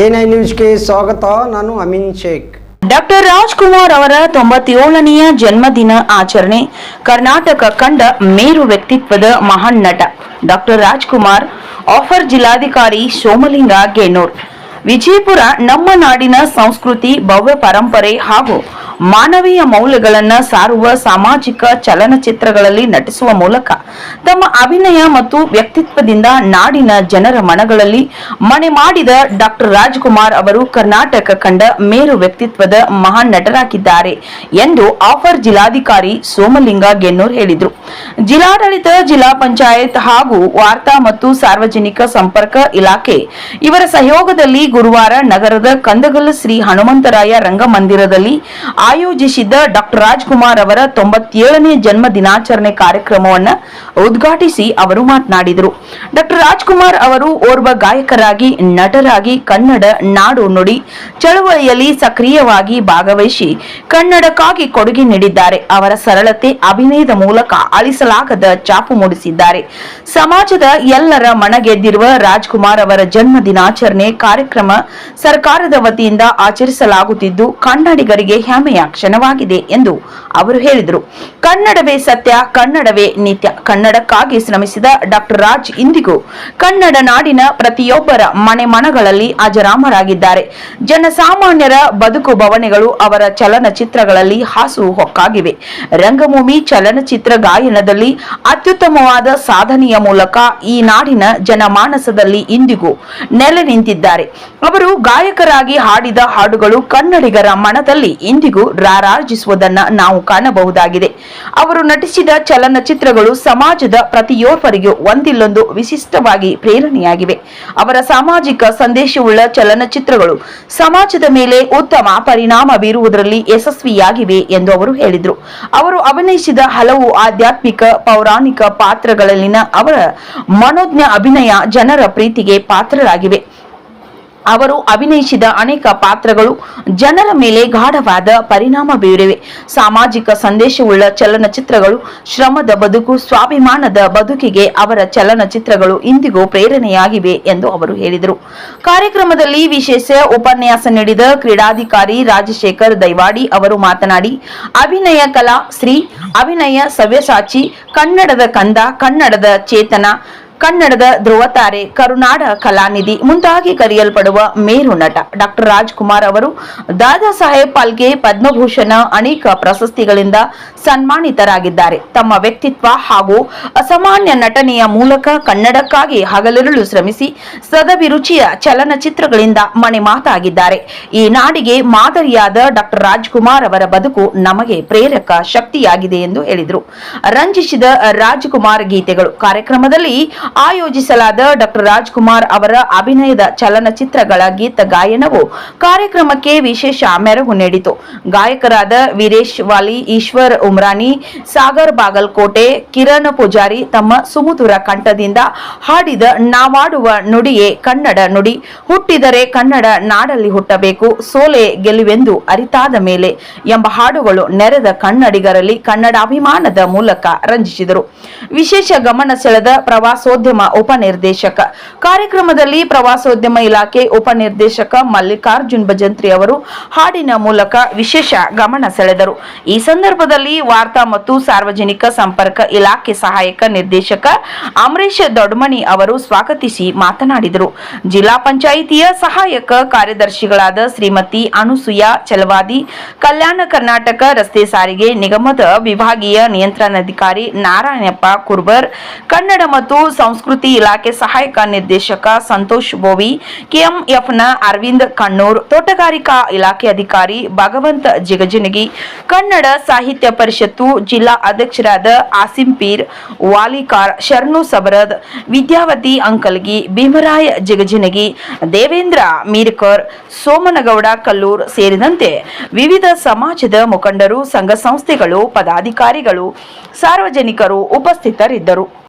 N I ನ್ಯೂಸ್ಗೆ ಸ್ವಾಗತ. ನಾನು ಅಮಿನ್ ಶೇಖ್. ಡಾಕ್ಟರ್ ರಾಜ್ಕುಮಾರ್ ಅವರ ತೊಂಬತ್ತೇಳನೆಯ ಜನ್ಮದಿನ ಆಚರಣೆ. ಕರ್ನಾಟಕ ಕಂಡ ಮೇರು ವ್ಯಕ್ತಿತ್ವದ ಮಹಾನ್ ನಟ ಡಾಕ್ಟರ್ ರಾಜ್ಕುಮಾರ್, ಆಫರ್ ಜಿಲ್ಲಾಧಿಕಾರಿ ಸೋಮಲಿಂಗ ಗೆನ್ನೂರ್ ವಿಜಯಪುರ ನಮ್ಮ ನಾಡಿನ ಸಂಸ್ಕೃತಿ, ಭವ್ಯ ಪರಂಪರೆ ಹಾಗೂ ಮಾನವೀಯ ಮೌಲ್ಯಗಳನ್ನ ಸಾರುವ ಸಾಮಾಜಿಕ ಚಲನಚಿತ್ರಗಳಲ್ಲಿ ನಟಿಸುವ ಮೂಲಕ ತಮ್ಮ ಅಭಿನಯ ಮತ್ತು ವ್ಯಕ್ತಿತ್ವದಿಂದ ನಾಡಿನ ಜನರ ಮನಗಳಲ್ಲಿ ಮನೆ ಮಾಡಿದ ಡಾಕ್ಟರ್ ರಾಜ್ಕುಮಾರ್ ಅವರು ಕರ್ನಾಟಕ ಕಂಡ ಮೇರು ವ್ಯಕ್ತಿತ್ವದ ಮಹಾನ್ ನಟರಾಗಿದ್ದಾರೆ ಎಂದು ಆಫರ್ ಜಿಲ್ಲಾಧಿಕಾರಿ ಸೋಮಲಿಂಗ ಗೆನ್ನೂರ್ ಹೇಳಿದರು. ಜಿಲ್ಲಾಡಳಿತ, ಜಿಲ್ಲಾ ಪಂಚಾಯತ್ ಹಾಗೂ ವಾರ್ತಾ ಮತ್ತು ಸಾರ್ವಜನಿಕ ಸಂಪರ್ಕ ಇಲಾಖೆ ಇವರ ಸಹಯೋಗದಲ್ಲಿ ಗುರುವಾರ ನಗರದ ಕಂದಗಲ್ ಶ್ರೀ ಹನುಮಂತರಾಯ ರಂಗಮಂದಿರದಲ್ಲಿ ಆಯೋಜಿಸಿದ್ದ ಡಾಕ್ಟರ್ ರಾಜ್ಕುಮಾರ್ ಅವರ ತೊಂಬತ್ತೇಳನೇ ಜನ್ಮ ದಿನಾಚರಣೆ ಕಾರ್ಯಕ್ರಮವನ್ನು ಉದ್ಘಾಟಿಸಿ ಅವರು ಮಾತನಾಡಿದರು. ಡಾಕ್ಟರ್ ರಾಜ್ಕುಮಾರ್ ಅವರು ಓರ್ವ ಗಾಯಕರಾಗಿ, ನಟರಾಗಿ ಕನ್ನಡ ನಾಡು ನುಡಿ ಚಳವಳಿಯಲ್ಲಿ ಸಕ್ರಿಯವಾಗಿ ಭಾಗವಹಿಸಿ ಕನ್ನಡಕ್ಕಾಗಿ ಕೊಡುಗೆ ನೀಡಿದ್ದಾರೆ. ಅವರ ಸರಳತೆ, ಅಭಿನಯದ ಮೂಲಕ ಅಳಿಸಲಾಗದ ಚಾಪು ಮೂಡಿಸಿದ್ದಾರೆ. ಸಮಾಜದ ಎಲ್ಲರ ಮನಗೆದ್ದಿರುವ ರಾಜ್ಕುಮಾರ್ ಅವರ ಜನ್ಮ ದಿನಾಚರಣೆ ಕಾರ್ಯಕ್ರಮ ಸರ್ಕಾರದ ವತಿಯಿಂದ ಆಚರಿಸಲಾಗುತ್ತಿದ್ದು, ಕನ್ನಡಿಗರಿಗೆ ಹೆಮ್ಮೆಯ ಕ್ಷಣವಾಗಿದೆ ಎಂದು ಅವರು ಹೇಳಿದರು. ಕನ್ನಡವೇ ಸತ್ಯ, ಕನ್ನಡವೇ ನಿತ್ಯ. ಕನ್ನಡಕ್ಕಾಗಿ ಶ್ರಮಿಸಿದ ಡಾಕ್ಟರ್ ರಾಜ್ ಇಂದಿಗೂ ಕನ್ನಡ ನಾಡಿನ ಪ್ರತಿಯೊಬ್ಬರ ಮನೆ ಮನಗಳಲ್ಲಿ ಅಜರಾಮರಾಗಿದ್ದಾರೆ ಜನಸಾಮಾನ್ಯರ ಬದುಕು ಭವನೆಗಳು ಅವರ ಚಲನಚಿತ್ರಗಳಲ್ಲಿ ಹಾಸು ಹೊಕ್ಕಾಗಿವೆ. ರಂಗಭೂಮಿ ಚಲನಚಿತ್ರ ಗಾಯನದಲ್ಲಿ ಅತ್ಯುತ್ತಮವಾದ ಸಾಧನೆಯ ಮೂಲಕ ಈ ನಾಡಿನ ಜನಮಾನಸದಲ್ಲಿ ಇಂದಿಗೂ ನೆಲೆ ನಿಂತಿದ್ದಾರೆ. ಅವರು ಗಾಯಕರಾಗಿ ಹಾಡಿದ ಹಾಡುಗಳು ಕನ್ನಡಿಗರ ಮನದಲ್ಲಿ ಇಂದಿಗೂ ರಾರಾಜಿಸುವುದನ್ನ ನಾವು ಕಾಣಬಹುದಾಗಿದೆ. ಅವರು ನಟಿಸಿದ ಚಲನಚಿತ್ರಗಳು ಸಮಾಜದ ಪ್ರತಿಯೊಬ್ಬರಿಗೂ ಒಂದಿಲ್ಲೊಂದು ವಿಶಿಷ್ಟವಾಗಿ ಪ್ರೇರಣೆಯಾಗಿವೆ. ಅವರ ಸಾಮಾಜಿಕ ಸಂದೇಶವುಳ್ಳ ಚಲನಚಿತ್ರಗಳು ಸಮಾಜದ ಮೇಲೆ ಉತ್ತಮ ಪರಿಣಾಮ ಬೀರುವುದರಲ್ಲಿ ಯಶಸ್ವಿಯಾಗಿವೆ ಎಂದು ಅವರು ಹೇಳಿದರು. ಅವರು ಅಭಿನಯಿಸಿದ ಹಲವು ಆಧ್ಯಾತ್ಮಿಕ, ಪೌರಾಣಿಕ ಪಾತ್ರಗಳಲ್ಲಿನ ಅವರ ಮನೋಜ್ಞ ಅಭಿನಯ ಜನರ ಪ್ರೀತಿಗೆ ಪಾತ್ರರಾಗಿವೆ. ಅವರು ಅಭಿನಯಿಸಿದ ಅನೇಕ ಪಾತ್ರಗಳು ಜನರ ಮೇಲೆ ಗಾಢವಾದ ಪರಿಣಾಮ ಬೀರಿವೆ. ಸಾಮಾಜಿಕ ಸಂದೇಶವುಳ್ಳ ಚಲನಚಿತ್ರಗಳು ಶ್ರಮದ ಬದುಕು, ಸ್ವಾಭಿಮಾನದ ಬದುಕಿಗೆ ಅವರ ಚಲನಚಿತ್ರಗಳು ಇಂದಿಗೂ ಪ್ರೇರಣೆಯಾಗಿವೆ ಎಂದು ಅವರು ಹೇಳಿದರು. ಕಾರ್ಯಕ್ರಮದಲ್ಲಿ ವಿಶೇಷ ಉಪನ್ಯಾಸ ನೀಡಿದ ಕ್ರೀಡಾಧಿಕಾರಿ ರಾಜಶೇಖರ್ ದೈವಾಡಿ ಅವರು ಮಾತನಾಡಿ, ಅಭಿನಯ ಕಲಾ ಶ್ರೀ ಅಭಿನಯ ಸವ್ಯಸಾಚಿ, ಕನ್ನಡದ ಕಂದ, ಕನ್ನಡದ ಚೇತನ ಕನ್ನಡದ ಧ್ರುವತಾರೆ ಕರುನಾಡ ಕಲಾನಿಧಿ ಮುಂತಾಗಿ ಕರೆಯಲ್ಪಡುವ ಮೇರು ನಟ ಡಾಕ್ಟರ್ ರಾಜ್ಕುಮಾರ್ ಅವರು ದಾದಾ ಸಾಹೇಬ್ ಪಾಲ್ಗೆ ಪದ್ಮಭೂಷಣ ಅನೇಕ ಪ್ರಶಸ್ತಿಗಳಿಂದ ಸನ್ಮಾನಿತರಾಗಿದ್ದಾರೆ. ತಮ್ಮ ವ್ಯಕ್ತಿತ್ವ ಹಾಗೂ ಅಸಾಮಾನ್ಯ ನಟನೆಯ ಮೂಲಕ ಕನ್ನಡಕ್ಕಾಗಿ ಹಗಲಿರುಳು ಶ್ರಮಿಸಿ ಸದಭಿರುಚಿಯ ಚಲನಚಿತ್ರಗಳಿಂದ ಮನೆ ಮಾತಾಗಿದ್ದಾರೆ. ಈ ನಾಡಿಗೆ ಮಾದರಿಯಾದ ಡಾಕ್ಟರ್ ರಾಜ್ಕುಮಾರ್ ಅವರ ಬದುಕು ನಮಗೆ ಪ್ರೇರಕ ಶಕ್ತಿಯಾಗಿದೆ ಎಂದು ಹೇಳಿದರು. ರಂಜಿಸಿದ ರಾಜ್ಕುಮಾರ್ ಗೀತೆಗಳು ಕಾರ್ಯಕ್ರಮದಲ್ಲಿ ಆಯೋಜಿಸಲಾದ ಡಾಕ್ಟರ್ ರಾಜ್ಕುಮಾರ್ ಅವರ ಅಭಿನಯದ ಚಲನಚಿತ್ರಗಳ ಗೀತ ಗಾಯನವು ಕಾರ್ಯಕ್ರಮಕ್ಕೆ ವಿಶೇಷ ಮೆರವು ನೀಡಿತು. ಗಾಯಕರಾದ ವೀರೇಶ್ ವಾಲಿ, ಈಶ್ವರ್ ಉಮ್ರಾನಿ, ಸಾಗರ್ ಬಾಗಲ್ಕೋಟೆ, ಕಿರಣ್ ಪೂಜಾರಿ ತಮ್ಮ ಸುಮಧುರ ಕಂಠದಿಂದ ಹಾಡಿದ ನಾವಾಡುವ ನುಡಿಯೇ ಕನ್ನಡ ನುಡಿ. ಹುಟ್ಟಿದರೆ ಕನ್ನಡ ನಾಡಲ್ಲಿ ಹುಟ್ಟಬೇಕು, ಸೋಲೆ ಗೆಲುವೆಂದು ಅರಿತಾದ ಮೇಲೆ ಎಂಬ ಹಾಡುಗಳು ನೆರೆದ ಕನ್ನಡಿಗರಲ್ಲಿ ಕನ್ನಡ ಅಭಿಮಾನದ ಮೂಲಕ ರಂಜಿಸಿದರು. ವಿಶೇಷ ಗಮನ ಸೆಳೆದ ಪ್ರವಾಸೋದ್ಯಮ ಉಪನಿರ್ದೇಶಕ. ಕಾರ್ಯಕ್ರಮದಲ್ಲಿ ಪ್ರವಾಸೋದ್ಯಮ ಇಲಾಖೆ ಉಪನಿರ್ದೇಶಕ ಮಲ್ಲಿಕಾರ್ಜುನ್ ಭಜಂತ್ರಿ ಅವರು ಹಾಡಿನ ಮೂಲಕ ವಿಶೇಷ ಗಮನ ಸೆಳೆದರು. ಈ ಸಂದರ್ಭದಲ್ಲಿ ವಾರ್ತಾ ಮತ್ತು ಸಾರ್ವಜನಿಕ ಸಂಪರ್ಕ ಇಲಾಖೆ ಸಹಾಯಕ ನಿರ್ದೇಶಕ ಅಮರೇಶ್ ದೊಡ್ಮಣಿ ಅವರು ಸ್ವಾಗತಿಸಿ ಮಾತನಾಡಿದರು. ಜಿಲ್ಲಾ ಪಂಚಾಯಿತಿಯ ಸಹಾಯಕ ಕಾರ್ಯದರ್ಶಿಗಳಾದ ಶ್ರೀಮತಿ ಅನುಸೂಯ ಚಲವಾದಿ, ಕಲ್ಯಾಣ ಕರ್ನಾಟಕ ರಸ್ತೆ ಸಾರಿಗೆ ನಿಗಮದ ವಿಭಾಗೀಯ ನಿಯಂತ್ರಣಾಧಿಕಾರಿ ನಾರಾಯಣಪ್ಪ ಕುರ್ಬರ್, ಕನ್ನಡ ಮತ್ತು ಸಂಸ್ಕೃತಿ ಇಲಾಖೆ ಸಹಾಯಕ ನಿರ್ದೇಶಕ ಸಂತೋಷ್ ಬೋವಿ, ಕೆಎಂಎಫ್ನ ಅರವಿಂದ್ ಕಣ್ಣೂರ್, ತೋಟಗಾರಿಕಾ ಇಲಾಖೆ ಅಧಿಕಾರಿ ಭಗವಂತ ಜಿಗಜಿನಗಿ ಕನ್ನಡ ಸಾಹಿತ್ಯ ಪರಿಷತ್ತು ಜಿಲ್ಲಾ ಅಧ್ಯಕ್ಷರಾದ ಆಸಿಂ ಪೀರ್, ವಾಲಿಕಾರ್, ಶರಣು ಸಬರದ್, ವಿದ್ಯಾವತಿ ಅಂಕಲ್ಗಿ, ಭೀಮರಾಯ ಜಿಗಜಿನಗಿ ದೇವೇಂದ್ರ ಮೀರ್ಕರ್, ಸೋಮನಗೌಡ ಕಲ್ಲೂರ್ ಸೇರಿದಂತೆ ವಿವಿಧ ಸಮಾಜದ ಮುಖಂಡರು, ಸಂಘ ಸಂಸ್ಥೆಗಳು, ಪದಾಧಿಕಾರಿಗಳು, ಸಾರ್ವಜನಿಕರು ಉಪಸ್ಥಿತರಿದ್ದರು.